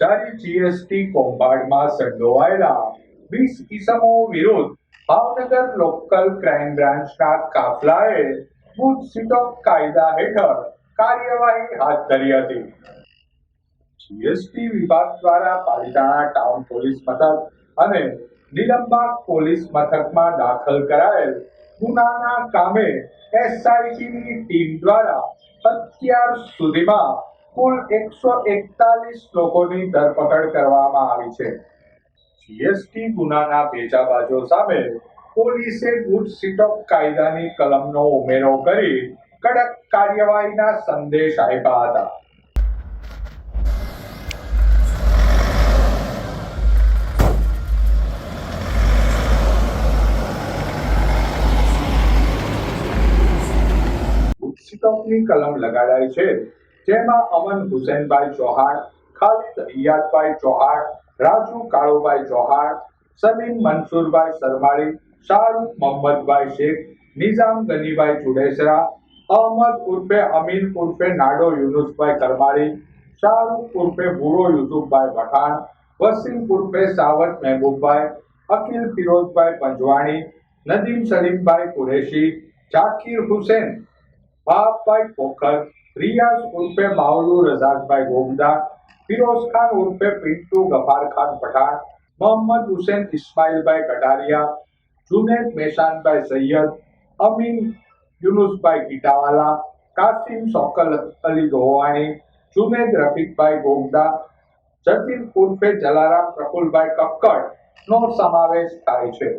જારી જીએસટી કૌભાંડમાં સંડોવાયેલા વીસ ઇસમો વિરુદ્ધ ભાવનગર લોકલ ક્રાઇમ બ્રાન્ચના કાફલાએ બુથ સિટોક કાયદા હેઠળ કાર્યવાહી હાથ ધરી હતી. જીએસટી વિભાગ દ્વારા પાલિતાણા ટાઉન પોલીસ મથક અને નિલંબાગ પોલીસ મથકમાં દાખલ કરાયેલ ગુનાના કામે એસઆઈટીની ટીમ દ્વારા અત્યાર સુધીમાં કુલ એકસો એકતાલીસ લોકોની ધરપકડ કરવામાં આવી છે. જીએસટી ગુનાના ભેજાબાજો સામે પોલીસે ગુડ સિટોક કાયદાની કલમનો ઉમેરો કરી કડક કાર્યવાહીના સંદેશ આપ્યા હતા. કલમ લગાડાઈ છે. જેમાં અમન હુસેનભાઈ ચૌહાણ, ખાલિદ રિયાદભાઈ ચૌહાણ, રાજુ કાળુભાઈ ચૌહાણ, સલીમ મનસુરભાઈ સરમાળી, શાહરૂખ મોહમ્મદભાઈ શેખ, નિઝામ ગનીભાઈ ચુડેસરા, અહમદ ઉર્ફે અમીન ઉર્ફે નાડો યુનુસભાઈ કરમાળી, શાહરૂખ ઉર્ફે ભૂરો યુસુફભાઈ પઠાણ, વસીમ ઉર્ફે સાવત મહેબૂબભાઈ, અકીલ ફિરોઝભાઈ પંજવાણી, નદીમ સલીમભાઈ કુરેશી, જાકીર હુસેન બાપભાઈ ખોખર રિયાઝ ઉર્ફે માવલુ રઝાકભાઈ ગોગદા, ફિરોઝ ખાન ઉર્ફે પિન્ટુ ગફાર ખાન પઠાણ, મોહમ્મદ હુસેન ઇસ્માઇલભાઈ કટારિયા, જુનેદ મેશાનભાઈ સૈયદ, અમીન યુનુસભાઈ ગીટાવાલા, કાસિમ સોકલ અલી ગોવાણી, જુનેદ રફીકભાઈ ગોગદા, જતીન ઉર્ફે જલારામ પ્રફુલભાઈ કક્કડ નો સમાવેશ થાય છે.